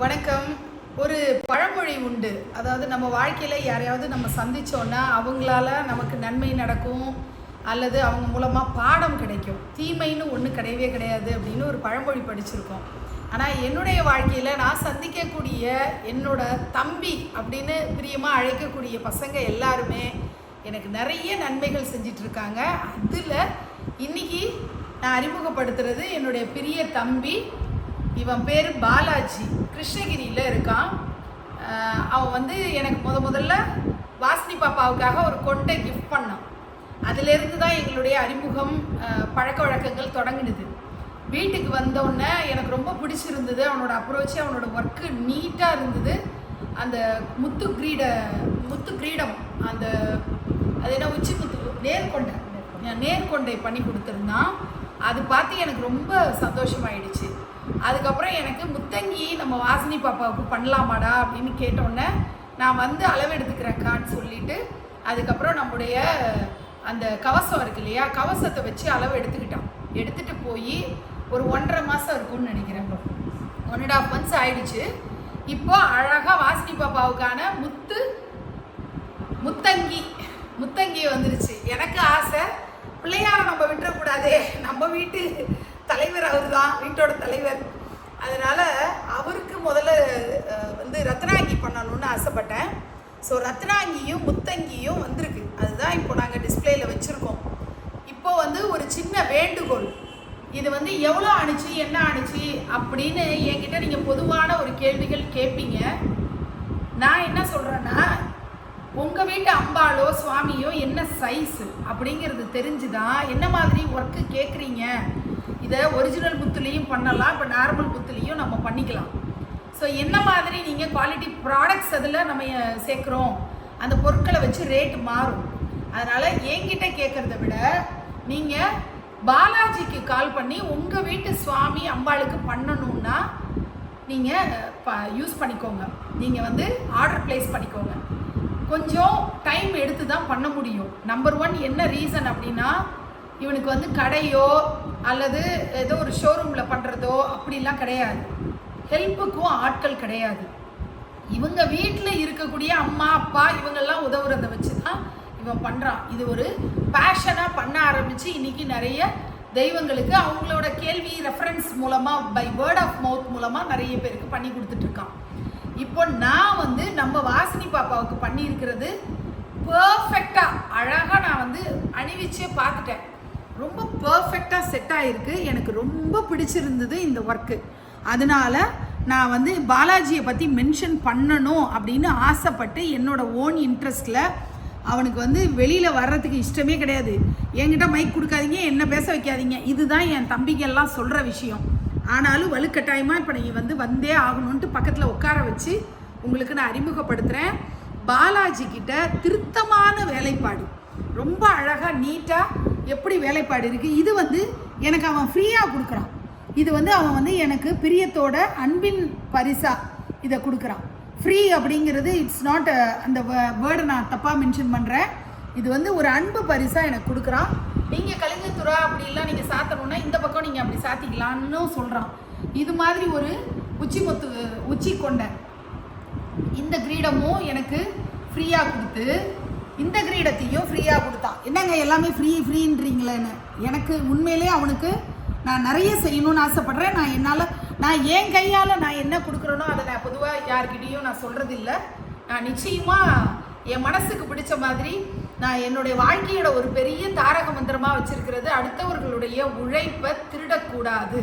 வணக்கம். ஒரு பழமொழி உண்டு. அதாவது நம்ம வாழ்க்கையில் யாரையாவது நம்ம சந்தித்தோன்னா அவங்களால நமக்கு நன்மை நடக்கும் அல்லது அவங்க மூலமாக பாடம் கிடைக்கும். தீமைன்னு ஒன்று கிடையவே கிடையாது அப்படின்னு ஒரு பழமொழி படிச்சிருக்கோம். ஆனால் என்னுடைய வாழ்க்கையில் நான் சந்திக்கக்கூடிய என்னோட தம்பி அப்படின்னு பிரியமாக அழைக்கக்கூடிய பசங்க எல்லாருமே எனக்கு நிறைய நன்மைகள் செஞ்சிட்ருக்காங்க. அதில் இன்னைக்கு நான் அறிமுகப்படுத்துறது என்னுடைய பிரிய தம்பி இவன் பேர் பாலாஜி. கிருஷ்ணகிரியில் இருக்கான். அவன் வந்து எனக்கு முத முதல்ல வாசினி பாப்பாவுக்காக ஒரு கொண்டை கிஃப்ட் பண்ணான். அதிலிருந்து தான் எங்களுடைய அறிமுகம் பழக்க வழக்கங்கள் தொடங்கினது. வீட்டுக்கு வந்தோடனே எனக்கு ரொம்ப பிடிச்சிருந்தது. அவனோட அப்ரோச்சு அவனோட ஒர்க்கு நீட்டாக இருந்தது. அந்த முத்து கிரீட முத்து கிரீடம் அந்த அது என்ன உச்சி முத்து நேர்கொண்டை. நேர்கொண்டை பண்ணி கொடுத்துருந்தான். அது பார்த்து எனக்கு ரொம்ப சந்தோஷமாயிடுச்சு. அதுக்கப்புறம் எனக்கு முத்தங்கி நம்ம வாசினி பாப்பாவுக்கு பண்ணலாமாடா? அப்படின்னு கேட்டோன்னே நான் வந்து அளவு எடுத்துக்கிறேன்க்கான்னு சொல்லிட்டு அதுக்கப்புறம் நம்முடைய அந்த கவசம் இருக்கு இல்லையா கவசத்தை வச்சு அளவு எடுத்துக்கிட்டான் எடுத்துகிட்டு போய் ஒரு ஒன்றரை மாதம் இருக்கும்னு நினைக்கிறேன் ஒன் அண்ட் ஆஃப் மந்த்ஸ் ஆயிடுச்சு. இப்போ அழகாக வாசினி பாப்பாவுக்கான முத்து முத்தங்கி முத்தங்கி வந்துருச்சு. எனக்கு ஆசை பிள்ளையார நம்ம விட்டுறக்கூடாதே நம்ம வீட்டு தலைவர் அவர் தான் வீட்டோட தலைவர். அதனால் அவருக்கு முதல்ல வந்து ரத்னாங்கி பண்ணணும்னு ஆசைப்பட்டேன். ஸோ ரத்னாங்கியும் முத்தங்கியும் வந்திருக்கு. அதுதான் இப்போ நாங்கள் டிஸ்பிளேயில் வச்சுருக்கோம். இப்போ வந்து ஒரு சின்ன வேண்டுகோள். இது வந்து எவ்வளோ அணுச்சு என்ன அணுச்சு அப்படின்னு என்கிட்ட நீங்கள் பொதுவான ஒரு கேள்விகள் கேட்பீங்க. நான் என்ன சொல்கிறேன்னா உங்கள் வீட்டு அம்பாளோ சுவாமியோ என்ன சைஸ் அப்படிங்கிறது தெரிஞ்சுதான் என்ன மாதிரி ஒர்க்கு கேட்குறீங்க இதை ஒரிஜினல் புத்துலேயும் பண்ணலாம். இப்போ நார்மல் புத்துலேயும் நம்ம பண்ணிக்கலாம். ஸோ என்ன மாதிரி நீங்கள் குவாலிட்டி ப்ராடக்ட்ஸ் அதில் நம்ம சேர்க்குறோம்? அந்த பொருட்களை வச்சு ரேட் மாறும். அதனால் என்கிட்ட கேட்குறத விட நீங்கள் பாலாஜிக்கு கால் பண்ணி உங்கள் வீட்டு சுவாமி அம்பாளுக்கு பண்ணணும்னா நீங்கள் யூஸ் பண்ணிக்கோங்க. நீங்கள் வந்து ஆர்டர் ப்ளேஸ் பண்ணிக்கோங்க. கொஞ்சம் டைம் எடுத்து தான் பண்ண முடியும். நம்பர் ஒன் என்ன ரீசன் அப்படின்னா இவனுக்கு வந்து கடையோ அல்லது ஏதோ ஒரு ஷோரூமில் பண்ணுறதோ அப்படிலாம் கிடையாது. ஹெல்ப்புக்கும் ஆட்கள் கிடையாது. இவங்க வீட்டில் இருக்கக்கூடிய அம்மா அப்பா இவங்கெல்லாம் உதவுறதை வச்சு தான் இவன் பண்ணுறான் இது ஒரு பேஷனாக பண்ண ஆரம்பித்து இன்றைக்கி நிறைய தெய்வங்களுக்கு அவங்களோட கேள்வி ரெஃபரன்ஸ் மூலமாக பை வேர்ட் ஆஃப் மவுத் மூலமாக நிறைய பேருக்கு பண்ணி கொடுத்துட்ருக்கான். இப்போ நான் வந்து நம்ம வாசினி பாப்பாவுக்கு பண்ணியிருக்கிறது பர்ஃபெக்டாக அழகாக நான் வந்து அணிவிச்சே பார்த்துட்டேன். ரொம்ப பர்ஃபெக்டாக செட் ஆகிருக்கு எனக்கு ரொம்ப பிடிச்சிருந்தது இந்த ஒர்க்கு அதனால நான் வந்து பாலாஜியை பற்றி மென்ஷன் பண்ணணும் அப்படின்னு ஆசைப்பட்டு என்னோட ஓன் இன்ட்ரெஸ்ட்டில் அவனுக்கு வந்து வெளியில் வர்றதுக்கு இஷ்டமே கிடையாது. என்கிட்ட மைக் கொடுக்காதீங்க என்ன பேச வைக்காதீங்க. இதுதான் என் தம்பிக்கெல்லாம் சொல்கிற விஷயம். ஆனாலும் வலுக்கட்டாயமாக இப்போ நீங்கள் வந்து வந்தே ஆகணுன்ட்டு பக்கத்தில் உட்கார வச்சு உங்களுக்கு நான் அறிமுகப்படுத்துகிறேன் பாலாஜி கிட்ட திருத்தமான வேலைப்பாடு. ரொம்ப அழகாக நீட்டாக எப்படி வேலைப்பாடு இருக்குது இது வந்து எனக்கு அவன் ஃப்ரீயாக கொடுக்குறான். இது வந்து அவன் வந்து எனக்கு பிரியத்தோட அன்பின் பரிசா இதை கொடுக்குறான். ஃப்ரீ அப்படிங்கிறது இட்ஸ் நாட் அந்த வேர்டை நான் தப்பாக மென்ஷன் பண்ணுறேன் இது வந்து ஒரு அன்பு பரிசாக எனக்கு கொடுக்குறான். நீங்கள் கலிங்கத்துறா அப்படிலாம் நீங்கள் சாத்தணும்னா இந்த பக்கம் நீங்கள் அப்படி சாத்திக்கலான்னு சொல்கிறான் இது மாதிரி ஒரு உச்சி மொத்து உச்சி கொண்ட இந்த கிரீடமும் எனக்கு ஃப்ரீயாக கொடுத்து இந்த கிரீடத்தையும் ஃப்ரீயாக கொடுத்தான் என்னங்க எல்லாமே ஃப்ரீ ஃப்ரீன்றீங்களேன்னு எனக்கு உண்மையிலே அவனுக்கு நான் நிறைய செய்யணும்னு ஆசைப்பட்றேன். நான் என்னால் நான் என் கையால் நான் என்ன கொடுக்குறேனோ அதை நான் பொதுவாக யார்கிட்டேயும் நான் சொல்கிறது இல்லை நான் நிச்சயமாக என் மனசுக்கு பிடிச்ச மாதிரி நான் என்னுடைய வாழ்க்கையோட ஒரு பெரிய தாரக மந்திரமாக வச்சுருக்கிறது. அடுத்தவர்களுடைய உழைப்பை திருடக்கூடாது.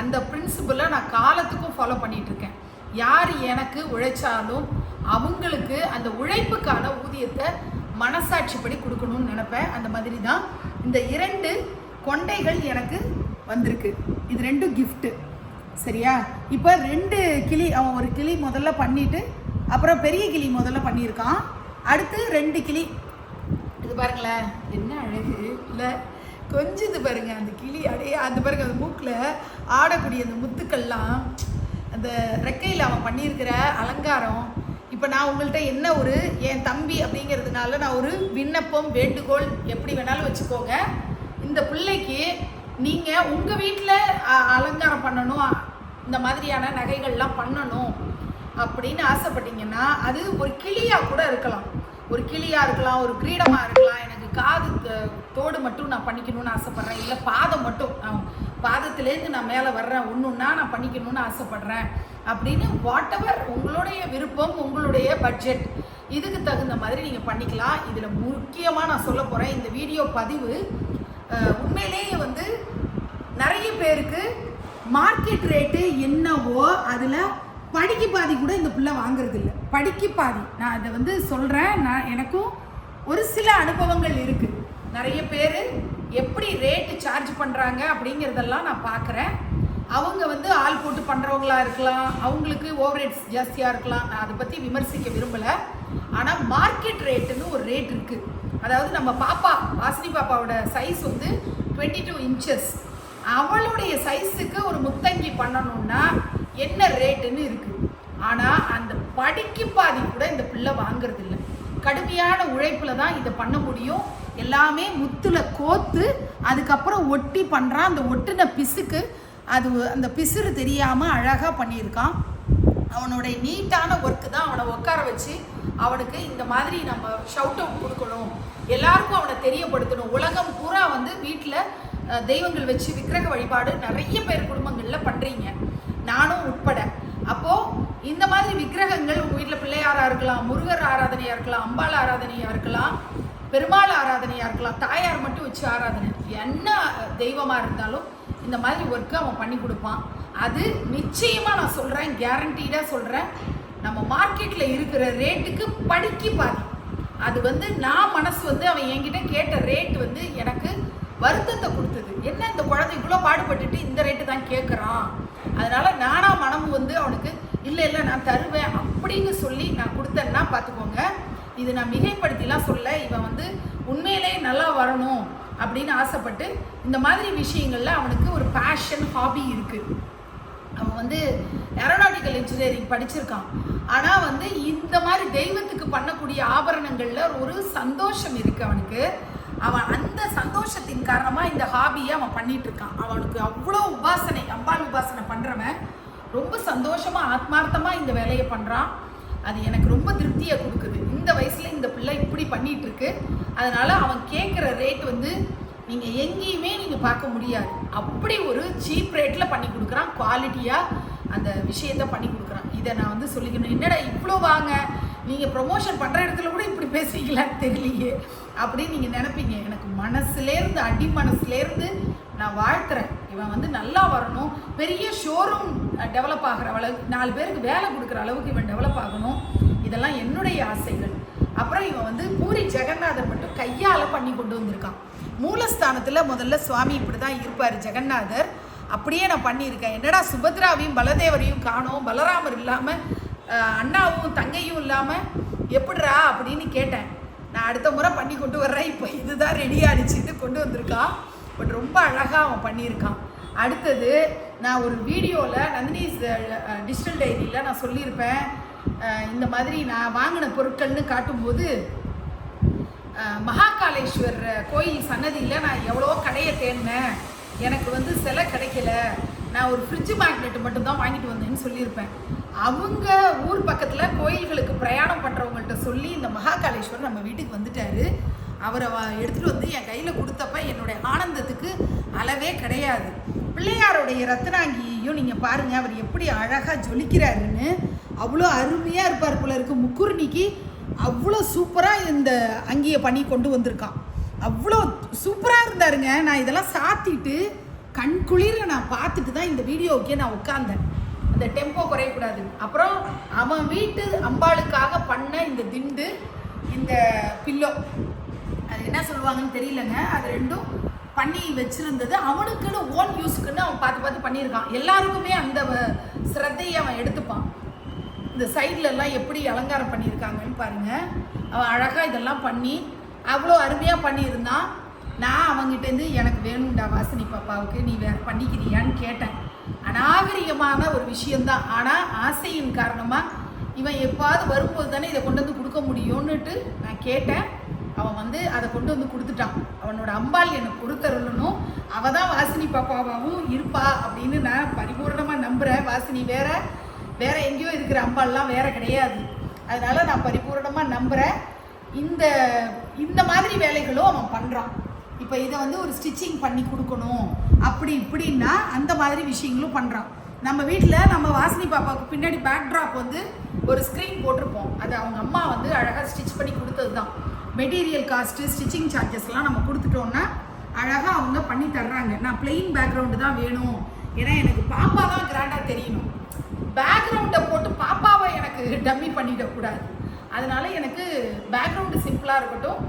அந்த பிரின்சிபலை நான் காலத்துக்கும் ஃபாலோ பண்ணிகிட்ருக்கேன் யார் எனக்கு உழைச்சாலும் அவங்களுக்கு அந்த உழைப்புக்கான ஊதியத்தை மனசாட்சிப்படி கொடுக்கணும்னு நினப்பேன். அந்த மாதிரி தான் இந்த இரண்டு கொண்டைகள் எனக்கு வந்திருக்கு. இது ரெண்டும் கிஃப்ட்டு சரியா? இப்போ ரெண்டு கிளி அவன் ஒரு கிளி முதல்ல பண்ணிட்டு அப்புறம் பெரிய கிளி முதல்ல பண்ணியிருக்கான். அடுத்து ரெண்டு கிளி. இது பாருங்களேன் என்ன அழகு. இல்லை கொஞ்சம் இது பாருங்க அந்த கிளி அடைய அந்த பாருங்க அந்த மூக்கில் ஆடக்கூடிய அந்த முத்துக்கள்லாம் அந்த ரெக்கையில் அவன் பண்ணியிருக்கிற அலங்காரம் இப்போ நான் உங்கள்கிட்ட என்ன ஒரு என் தம்பி அப்படிங்கிறதுனால நான் ஒரு விண்ணப்பம் வேண்டுகோள் எப்படி வேணாலும் வச்சுக்கோங்க. இந்த பிள்ளைக்கு நீங்கள் உங்கள் வீட்டில் அலங்காரம் பண்ணணும் இந்த மாதிரியான நகைகள்லாம் பண்ணணும் அப்படின்னு ஆசைப்பட்டீங்கன்னா அது ஒரு கிளியாக கூட இருக்கலாம். ஒரு கிளியாக இருக்கலாம் ஒரு கிரீடமாக இருக்கலாம். எனக்கு காது தோடு மட்டும் நான் பண்ணிக்கணும்னு ஆசைப்பட்றேன். இல்லை பாதம் மட்டும். நான் நான் மேலே வர்றேன். ஒன்றுன்னா நான் பண்ணிக்கணும்னு ஆசைப்பட்றேன். அப்படின்னு வாட் எவர் உங்களுடைய விருப்பம் உங்களுடைய பட்ஜெட் இதுக்கு தகுந்த மாதிரி நீங்கள் பண்ணிக்கலாம். இதில் முக்கியமாக நான் சொல்ல போகிறேன் இந்த வீடியோ பதிவு உண்மையிலேயே வந்து நிறைய பேருக்கு மார்க்கெட் ரேட்டு என்னவோ அதில் படிக்கு பாதி கூட இந்த பிள்ளை வாங்குறது இல்லை. படிக்கு பாதி. நான் அதை வந்து சொல்கிறேன் நான் எனக்கும் ஒரு சில அனுபவங்கள் இருக்குது நிறைய பேர் எப்படி ரேட்டு சார்ஜ் பண்ணுறாங்க அப்படிங்கிறதெல்லாம் நான் பார்க்குறேன். அவங்க வந்து ஆள் போட்டு பண்ணுறவங்களா இருக்கலாம். அவங்களுக்கு ஓவர் ரேட்ஸ் ஜாஸ்தியாக இருக்கலாம். நான் அதை பற்றி விமர்சிக்க விரும்பலை. ஆனால் மார்க்கெட் ரேட்டுன்னு ஒரு ரேட் இருக்குது அதாவது நம்ம பாப்பா வாசினி பாப்பாவோட சைஸ் வந்து டுவெண்ட்டி டூ இன்ச்சஸ் அவளுடைய சைஸுக்கு ஒரு முத்தங்கி பண்ணணும்னா என்ன ரேட்டுன்னு இருக்குது ஆனால் அந்த படிக்கு பாதி கூட இந்த பிள்ளை வாங்குறதில்ல. கடுமையான உழைப்பில் தான் இதை பண்ண முடியும். எல்லாமே முத்தில் கோத்து அதுக்கப்புறம் ஒட்டி பண்ணுறான் அந்த ஒட்டின பிசுக்கு அது அந்த பிசுறு தெரியாமல் அழகாக பண்ணியிருக்கான். அவனுடைய நீட்டான ஒர்க்கு தான் அவனை உட்கார வச்சு அவனுக்கு இந்த மாதிரி நம்ம ஷவுட் அவுட் கொடுக்கணும். எல்லாருக்கும் அவனை தெரியப்படுத்தணும். உலகம் பூரா வந்து வீட்டில் தெய்வங்கள் வச்சு விக்கிரக வழிபாடு நிறைய பேர் குடும்பங்களில் பண்ணுறீங்க நானும் உட்பட. அப்போது இந்த மாதிரி விக்கிரகங்கள் உங்கள் வீட்டில் பிள்ளையாராக இருக்கலாம் முருகர் ஆராதனையாக இருக்கலாம் அம்பாள் ஆராதனையாக இருக்கலாம் பெருமாள் ஆராதனையாக இருக்கலாம் தாயார் மட்டும் வச்சு ஆராதனை. என்ன தெய்வமாக இருந்தாலும் இந்த மாதிரி ஒர்க்கு அவன் பண்ணி கொடுப்பான். அது நிச்சயமாக நான் சொல்கிறேன் கேரண்டீடாக சொல்கிறேன் நம்ம மார்க்கெட்டில் இருக்கிற ரேட்டுக்கு படிக்கு பாதி அது வந்து நான் மனசு வந்து அவன் என்கிட்ட கேட்ட ரேட் வந்து எனக்கு வருத்தத்தை கொடுத்தது. என்ன இந்த குழந்தை இவ்வளோ பாடுபட்டுட்டு இந்த ரேட்டு தான் கேட்குறான் அதனால் நானாக மனமும் வந்து அவனுக்கு இல்லை இல்லை நான் தருவேன் அப்படின்னு சொல்லி நான் கொடுத்தேன்னா பார்த்துக்கோங்க இது நான் மிகைப்படுத்திலாம் சொல்ல இவன் வந்து உண்மையிலே நல்லா வரணும் அப்படின்னு ஆசைப்பட்டு இந்த மாதிரி விஷயங்களில் அவனுக்கு ஒரு பேஷன் ஹாபி இருக்குது அவன் வந்து ஏரோநாட்டிக்கல் இன்ஜினியரிங் படிச்சிருக்கான். ஆனால் வந்து இந்த மாதிரி தெய்வத்துக்கு பண்ணக்கூடிய ஆபரணங்களில் ஒரு சந்தோஷம் இருக்குது அவனுக்கு. அவன் அந்த சந்தோஷத்தின் காரணமாக இந்த ஹாபியை அவன் பண்ணிட்டு இருக்கான். அவனுக்கு அவ்வளோ உபாசனை அம்பாள் உபாசனை பண்ணுறவன் ரொம்ப சந்தோஷமாக ஆத்மார்த்தமாக இந்த வேலையை பண்ணுறான் அது எனக்கு ரொம்ப திருப்தியை கொடுக்குது. இந்த வயசில் இந்த பிள்ளை இப்படி பண்ணிட்டு இருக்கு அதனால அவன் கேட்குற ரேட் வந்து நீங்கள் எங்கேயுமே நீங்கள் பார்க்க முடியாது. அப்படி ஒரு சீப் ரேட்டில் பண்ணி கொடுக்குறான். குவாலிட்டியாக அந்த விஷயத்த பண்ணி கொடுக்குறான். இதை நான் வந்து சொல்லிக்கணும். என்னடா இவ்வளோ வாங்க? நீங்கள் ப்ரொமோஷன் பண்ணுற இடத்துல கூட இப்படி பேசுவீங்களான்னு தெரியலையே. அப்படின்னு நீங்கள் நினைப்பீங்க. எனக்கு மனசுலேருந்து அடி மனசுலேருந்து நான் வாழ்த்துறேன். இவன் வந்து நல்லா வரணும். பெரிய ஷோரூம் டெவலப் ஆகிற அளவுக்கு நாலு பேருக்கு வேலை கொடுக்குற அளவுக்கு இவன் டெவலப் ஆகணும். இதெல்லாம் என்னுடைய ஆசைகள். அப்புறம் இவன் வந்து பூரி ஜெகநாதர் மட்டும் கையால் பண்ணி கொண்டு வந்திருக்கான். மூலஸ்தானத்தில் முதல்ல சுவாமி இப்படி தான் இருப்பார் ஜெகநாதர். அப்படியே நான் பண்ணியிருக்கேன். என்னடா சுபத்ராவையும் பலதேவரையும் காணோம். பலராமர் இல்லாமல் அண்ணாவும் தங்கையும் இல்லாமல் எப்படிரா அப்படின்னு கேட்டேன். நான் அடுத்த முறை பண்ணி கொண்டு வர்றேன். இப்போ இதுதான் ரெடி ஆடிச்சுட்டு கொண்டு வந்திருக்கான். பட் ரொம்ப அழகாக அவன் பண்ணியிருக்கான். அடுத்தது நான் ஒரு வீடியோவில் நந்தினி டிஜிட்டல் டைரியில் நான் சொல்லியிருப்பேன். இந்த மாதிரி நான் வாங்கின பொருட்கள்னு காட்டும்போது மகாகாலேஸ்வர் கோயில் சன்னதியில் நான் எவ்வளோ கடையை தேடினேன். எனக்கு வந்து சிலை கிடைக்கல. நான் ஒரு ஃப்ரிட்ஜ் மேக்னெட் மட்டும்தான் வாங்கிட்டு வந்தேன்னு சொல்லியிருப்பேன். அவங்க ஊர் பக்கத்தில் கோயில்களுக்கு பிரயாணம் பண்ணுறவங்கள்ட்ட சொல்லி இந்த மகாகாலேஸ்வர் நம்ம வீட்டுக்கு வந்துட்டாரு. அவரை எடுத்துகிட்டு வந்து என் கையில் கொடுத்தப்ப என்னுடைய ஆனந்தத்துக்கு அளவே கிடையாது. பிள்ளையாருடைய ரத்னாங்கியையும் நீங்கள் பாருங்கள் அவர் எப்படி அழகாக ஜொலிக்கிறாருன்னு. அவ்வளோ அருமையாக இருப்பார் போல இருக்கு. முக்குருணிக்கு அவ்வளோ சூப்பராக இந்த அங்கேயை பண்ணி கொண்டு வந்திருக்கான். அவ்வளோ சூப்பராக இருந்தாருங்க. நான் இதெல்லாம் சாத்திட்டு கண் குளிர நான் பார்த்துட்டு தான் இந்த வீடியோவுக்கே நான் உட்காந்தேன் அந்த டெம்போ குறையக்கூடாது அப்புறம் அவன் வீட்டு அம்பாளுக்காக பண்ண இந்த திண்டு இந்த பில்லோ அது என்ன சொல்லுவாங்கன்னு தெரியலங்க. அது ரெண்டும் பண்ணி வச்சுருந்தது அவனுக்குன்னு ஓன் யூஸுக்குன்னு அவன் பார்த்து பார்த்து பண்ணியிருக்கான். எல்லாருக்குமே அந்த சிரத்தையை அவன் எடுத்துப்பான். இந்த சைட்லலாம் எப்படி அலங்காரம் பண்ணியிருக்காங்கன்னு பாருங்கள் அவள் அழகாக இதெல்லாம் பண்ணி அவ்வளோ அருமையாக பண்ணியிருந்தான் நான் அவங்ககிட்டேருந்து எனக்கு வேணும்டா வாசினி பாப்பாவுக்கு நீ வேற பண்ணிக்கிறியான்னு கேட்டேன். அநாகரிகமான ஒரு விஷயந்தான் ஆனால் ஆசையின் காரணமாக இவன் எப்பாவது வரும்போது தானே இதை கொண்டு வந்து கொடுக்க முடியும்னுட்டு நான் கேட்டேன். அவன் வந்து அதை கொண்டு வந்து கொடுத்துட்டான். அவனோட அம்பாள் என்னை பொறுத்தருளணும் அவள் தான் வாசினி பாப்பாவாகவும் இருப்பா அப்படின்னு நான் பரிபூர்ணமாக நம்புகிறேன் வாசினி வேற வேற எங்கேயோ இருக்கிற அம்பாள்லாம் வேற கிடையாது. அதனால நான் பரிபூர்ணமாக நம்புகிறேன் இந்த இந்த மாதிரி வேலைகளும் அவன் பண்ணுறான் இப்போ இதை வந்து ஒரு ஸ்டிச்சிங் பண்ணி கொடுக்கணும். அப்படி இப்படின்னா அந்த மாதிரி விஷயங்களும் பண்ணுறான் நம்ம வீட்டில் நம்ம வாசினி பாப்பாவுக்கு பின்னாடி பேக்ட்ராப் வந்து ஒரு ஸ்க்ரீன் போட்டிருப்போம். அது அவங்க அம்மா வந்து அழகாக ஸ்டிச் பண்ணி கொடுத்தது தான் மெட்டீரியல் காஸ்ட்டு ஸ்டிச்சிங் சார்ஜஸ்லாம் நம்ம கொடுத்துட்டோன்னா அழகாக அவங்க பண்ணி தர்றாங்க. நான் பிளெயின் பேக்ரவுண்டு தான் வேணும். ஏன்னா எனக்கு பாப்பா தான் கிராண்டாக தெரியணும். பேக்ரவுண்டை போட்டு பாப்பாவை எனக்கு டம்மி பண்ணிடக்கூடாது அதனால எனக்கு பேக்ரவுண்டு சிம்பிளாக இருக்கட்டும்.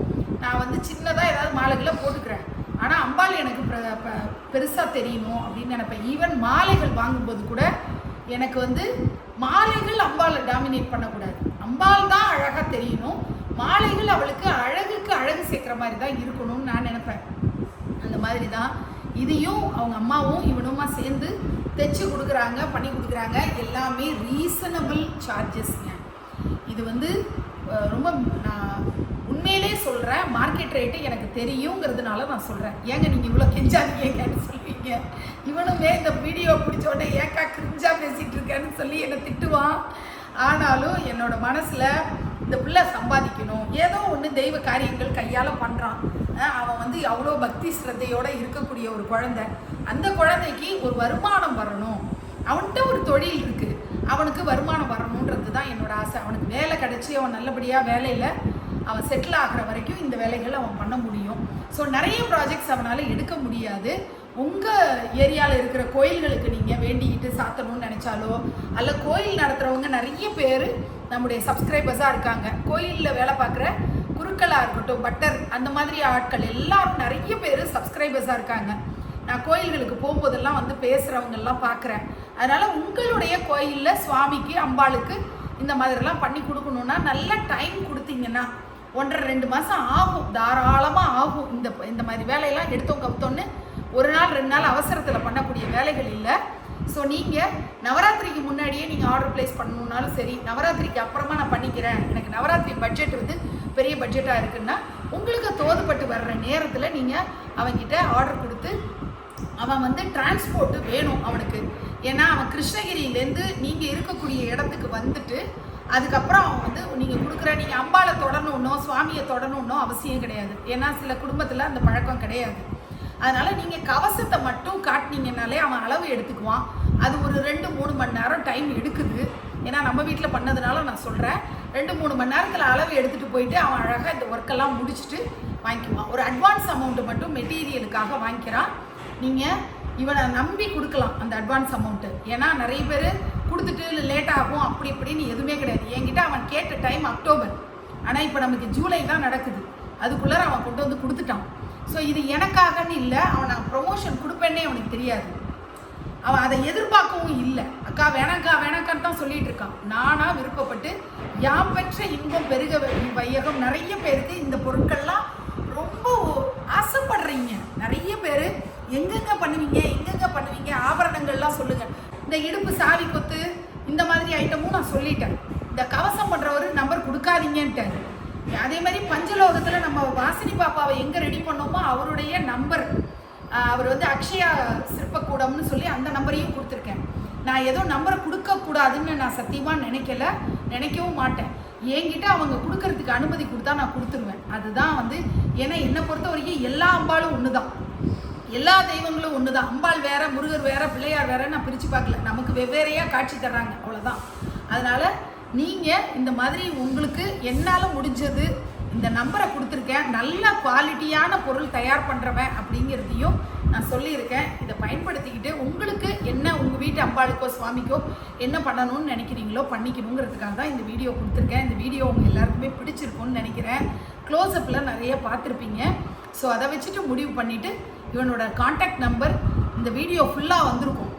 நான் வந்து சின்னதாக ஏதாவது மாலைகளை போட்டுக்கிறேன். ஆனால் அம்பாள் எனக்கு பெருசாக தெரியணும் அப்படின்னு நினைப்பேன். ஈவன் மாலைகள் வாங்கும்போது கூட எனக்கு வந்து மாலைகள் அம்பாளை டாமினேட் பண்ணக்கூடாது. அம்பாள் தான் அழகாக தெரியணும். மாலைகள் அவளுக்கு அழகுக்கு அழகு சேர்க்குற மாதிரி தான் இருக்கணும்னு நான் நினைப்பேன். அந்த மாதிரி தான் இதையும் அவங்க அம்மாவும் இவனுமா சேர்ந்து தைச்சு கொடுக்குறாங்க பண்ணி கொடுக்குறாங்க. எல்லாமே ரீசனபிள் சார்ஜஸ்ங்க இது வந்து ரொம்ப நான் உண்மையிலே சொல்கிறேன் மார்க்கெட் ரேட்டு எனக்கு தெரியுங்கிறதுனால நான் சொல்கிறேன் ஏங்க நீங்கள் இவ்வளோ கெஞ்சாதீங்கன்னு சொல்லுவீங்க. இவனுமே இந்த வீடியோ பிடிச்ச உடனே ஏக்கா கிரிஞ்சா பேசிகிட்டு இருக்கேன்னு சொல்லி என்னை திட்டுவான். ஆனாலும் என்னோட மனசில் இந்த பிள்ளை சம்பாதிக்கணும். ஏதோ ஒன்று தெய்வ காரியங்கள் கையால் பண்ணுறான் அவன் வந்து அவ்வளோ பக்தி ஸ்ரத்தையோடு இருக்கக்கூடிய ஒரு குழந்தை. அந்த குழந்தைக்கு ஒரு வருமானம் வரணும். அவன்கிட்ட ஒரு தொழில் இருக்குது அவனுக்கு வருமானம் வரணுன்றது தான் என்னோட ஆசை. அவனுக்கு வேலை கிடச்சி அவன் நல்லபடியாக வேலையில் அவன் செட்டில் ஆகிற வரைக்கும் இந்த வேலைகள் அவன் பண்ண முடியும். ஸோ நிறைய ப்ராஜெக்ட்ஸ் அவனால் எடுக்க முடியாது. உங்கள் ஏரியாவில் இருக்கிற கோயில்களுக்கு நீங்கள் வேண்டிக்கிட்டு சாத்தணும்னு நினச்சாலோ அல்ல கோயில் நடத்துகிறவங்க நிறைய பேர் நம்முடைய சப்ஸ்கிரைபர்ஸாக இருக்காங்க. கோயிலில் வேலை பார்க்குற குருக்களாக இருக்கட்டும் பட்டர் அந்த மாதிரி ஆட்கள் எல்லாரும் நிறைய பேர் சப்ஸ்கிரைபர்ஸாக இருக்காங்க. நான் கோயில்களுக்கு போகும்போதெல்லாம் வந்து பேசுகிறவங்கெல்லாம் பார்க்குறேன் அதனால் உங்களுடைய கோயிலில் சுவாமிக்கு அம்பாளுக்கு இந்த மாதிரிலாம் பண்ணி கொடுக்கணுன்னா நல்ல டைம் கொடுத்தீங்கன்னா ஒன்றரை ரெண்டு மாதம் ஆகும். தாராளமாக ஆகும். இந்த இந்த மாதிரி வேலையெல்லாம் எடுத்தோம் கவுத்தோன்னு ஒரு நாள் ரெண்டு நாள் அவசரத்தில் பண்ணக்கூடிய வேலைகள் இல்லை. ஸோ நீங்கள் நவராத்திரிக்கு முன்னாடியே நீங்கள் ஆர்டர் ப்ளேஸ் பண்ணணுன்னாலும் சரி நவராத்திரிக்கு அப்புறமா நான் பண்ணிக்கிறேன். எனக்கு நவராத்திரி பட்ஜெட் வந்து பெரிய பட்ஜெட்டாக இருக்குன்னா உங்களுக்கு தோதுப்பட்டு வர்ற நேரத்தில் நீங்கள் அவங்கிட்ட ஆர்டர் கொடுத்து அவன் வந்து டிரான்ஸ்போர்ட்டு வேணும் அவனுக்கு. ஏன்னா அவன் கிருஷ்ணகிரியிலேருந்து நீங்கள் இருக்கக்கூடிய இடத்துக்கு வந்துட்டு அதுக்கப்புறம் அவன் வந்து நீங்கள் கொடுக்குற நீங்கள் அம்பாவை தொடரணுன்னோ சுவாமியை தொடரணுன்னோ அவசியம் கிடையாது. ஏன்னா சில குடும்பத்தில் அந்த பழக்கம் கிடையாது. அதனால் நீங்கள் கவசத்தை மட்டும் காட்டினீங்கனாலே அவன் அளவு எடுத்துக்குவான். அது ஒரு ரெண்டு மூணு மணி நேரம் டைம் எடுக்குது. ஏன்னா நம்ம வீட்டில் பண்ணதுனால நான் சொல்கிறேன் ரெண்டு மூணு மணி நேரத்தில் அளவு எடுத்துகிட்டு போயிட்டு அவன் அழகாக இந்த ஒர்க்கெல்லாம் முடிச்சுட்டு வாங்கிக்குவான். ஒரு அட்வான்ஸ் அமௌண்ட்டு மட்டும் மெட்டீரியலுக்காக வாங்கிக்கிறான். நீங்கள் இவனை நம்பி கொடுக்கலாம் அந்த அட்வான்ஸ் அமௌண்ட்டு ஏன்னா நிறைய பேர் கொடுத்துட்டு லேட் ஆகும் அப்படி இப்படின்னு எதுவுமே கிடையாது. என்கிட்ட அவன் கேட்ட டைம் அக்டோபர் ஆனால் இப்போ நமக்கு ஜூலை தான் நடக்குது. அதுக்குள்ளே அவன் கொண்டு வந்து கொடுத்துட்டான். ஸோ இது எனக்காகன்னு இல்லை அவன் நான் ப்ரொமோஷன் கொடுப்பேன்னே அவனுக்கு தெரியாது. அவன் அதை எதிர்பார்க்கவும் இல்லை. அக்கா வேணாக்கா வேணாக்கான்னு தான் சொல்லிட்டு இருக்கான் நானா விருப்பப்பட்டு யாம் பெற்ற இன்பம் பெருக வை- வையகம். நிறைய பேருக்கு இந்த பொருட்கள்லாம் ரொம்ப ஆசைப்படுறீங்க. நிறைய பேர் எங்கெங்க பண்ணுவீங்க எங்கெங்க பண்ணுவீங்க ஆபரணங்கள்லாம் சொல்லுங்க. இந்த இடுப்பு சாவி கொத்து இந்த மாதிரி ஐட்டமும் நான் சொல்லிட்டேன். இந்த கவசம் பண்ணுறவரு நம்பர் கொடுக்காதீங்கன்ட்டு அதே மாதிரி பஞ்சலோகத்தில் நம்ம வாசினி பாப்பாவை எங்கே ரெடி பண்ணோமோ அவருடைய நம்பர் அவர் வந்து அக்ஷயா சிற்பக்கூடம்னு சொல்லி அந்த நம்பரையும் கொடுத்துருக்கேன். நான் ஏதோ நம்பரை கொடுக்கக்கூடாதுன்னு நான் சத்தியமாக நினைக்கல நினைக்கவும் மாட்டேன். என்கிட்ட அவங்க கொடுக்கறதுக்கு அனுமதி கொடுத்தா நான் கொடுத்துருவேன். அதுதான் வந்து ஏன்னா என்னை பொறுத்த வரைக்கும் எல்லா அம்பாலும் ஒன்று தான் எல்லா தெய்வங்களும் ஒன்று தான் அம்பாள் வேற முருகர் வேற பிள்ளையார் வேற நான் பிரித்து பார்க்கல. நமக்கு வெவ்வேறையாக காட்சி தர்றாங்க. அவ்வளோதான் அதனால் நீங்கள் இந்த மாதிரி உங்களுக்கு என்னால் முடிஞ்சது இந்த நம்பரை கொடுத்துருக்கேன். நல்ல குவாலிட்டியான பொருள் தயார் பண்ணுறவன் அப்படிங்கிறதையும் நான் சொல்லியிருக்கேன். இதை பயன்படுத்திக்கிட்டு உங்களுக்கு என்ன உங்கள் வீட்டு அம்பாளுக்கோ சுவாமிக்கோ என்ன பண்ணணும்னு நினைக்கிறீங்களோ பண்ணிக்கணுங்கிறதுக்காக தான் இந்த வீடியோ கொடுத்துருக்கேன். இந்த வீடியோ உங்கள் எல்லாருக்குமே பிடிச்சிருக்கும்னு நினைக்கிறேன். க்ளோஸ்அப்பில் நிறைய பார்த்துருப்பீங்க. ஸோ அதை வச்சுட்டு முடிவு பண்ணிவிட்டு இவனோட காண்டாக்ட் நம்பர் இந்த வீடியோ ஃபுல்லாக வந்திருக்கும்.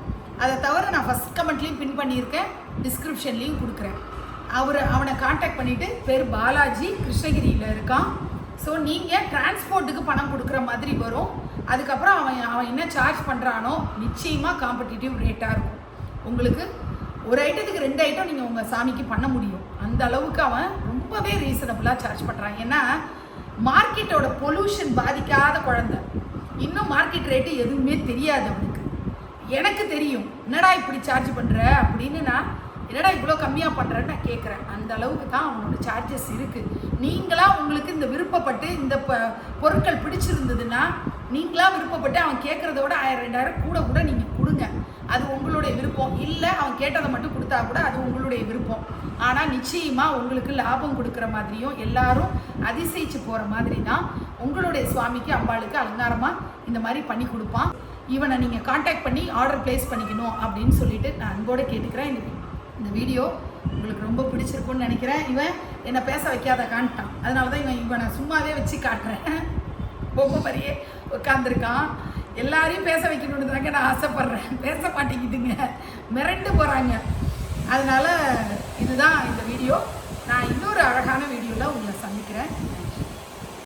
அதை தவிர நான் ஃபஸ்ட் கமெண்ட்லேயும் பின் பண்ணியிருக்கேன். டிஸ்கிரிப்ஷன்லேயும் கொடுக்குறேன். அவர் அவனை காண்டாக்ட் பண்ணிவிட்டு பேர் பாலாஜி கிருஷ்ணகிரியில் இருக்கான். ஸோ நீங்கள் டிரான்ஸ்போர்ட்டுக்கு பணம் கொடுக்குற மாதிரி வரும். அதுக்கப்புறம் அவன் அவன் என்ன சார்ஜ் பண்ணுறானோ நிச்சயமாக காம்படிட்டிவ் ரேட்டாக இருக்கும். உங்களுக்கு ஒரு ஐட்டத்துக்கு ரெண்டு ஐட்டம் நீங்கள் உங்கள் சாமிக்கு பண்ண முடியும். அந்த அளவுக்கு அவன் ரொம்பவே ரீசனபுளாக சார்ஜ் பண்ணுறான் ஏன்னா மார்க்கெட்டோட பொல்யூஷன் பாதிக்காத குழந்தை. இன்னும் மார்க்கெட் ரேட்டு எதுவுமே தெரியாது அவனுக்கு. எனக்கு தெரியும். என்னடா இப்படி சார்ஜ் பண்ணுற அப்படின்னு நான் என்னடா இவ்வளோ கம்மியாக பண்ணுறேன்னு நான் கேட்குறேன் அந்த அளவுக்கு தான் அவனோட சார்ஜஸ் இருக்குது நீங்களா உங்களுக்கு இந்த விருப்பப்பட்டு இந்த ப பொருட்கள் பிடிச்சிருந்ததுன்னா நீங்களா விருப்பப்பட்டு அவன் கேட்குறத விட ஆயிரம் ரெண்டாயிரம் கூட கூட நீங்கள் கொடுங்க. அது உங்களுடைய விருப்பம். இல்லை அவன் கேட்டதை மட்டும் கொடுத்தா கூட அது உங்களுடைய விருப்பம். ஆனால் நிச்சயமாக உங்களுக்கு லாபம் கொடுக்குற மாதிரியும் எல்லாரும் அதிசயிச்சு போகிற மாதிரி தான் உங்களுடைய சுவாமிக்கு அம்பாளுக்கு அலங்காரமாக இந்த மாதிரி பண்ணி கொடுப்பான். இவனை நீங்கள் காண்டாக்ட் பண்ணி ஆர்டர் ப்ளேஸ் பண்ணிக்கணும் அப்படின்னு சொல்லிட்டு நான் அன்போடு கேட்டுக்கிறேன். இந்த வீடியோ உங்களுக்கு ரொம்ப பிடிச்சிருக்கும்னு நினைக்கிறேன். இவன் என்னை பேச வைக்காத காண்ட்டான் அதனால தான் இவன் இவனை சும்மாவே வச்சு காட்டுறேன். பொம்மை மாதிரியே உட்காந்துருக்கான் எல்லாரையும் பேச வைக்கணும்னு தாங்க நான் ஆசைப்பட்றேன். பேச மாட்டேங்குதுங்க. மிரண்டு போகிறாங்க அதனால் இதுதான் இந்த வீடியோ. நான் இன்னொரு அழகான வீடியோவில் உங்களை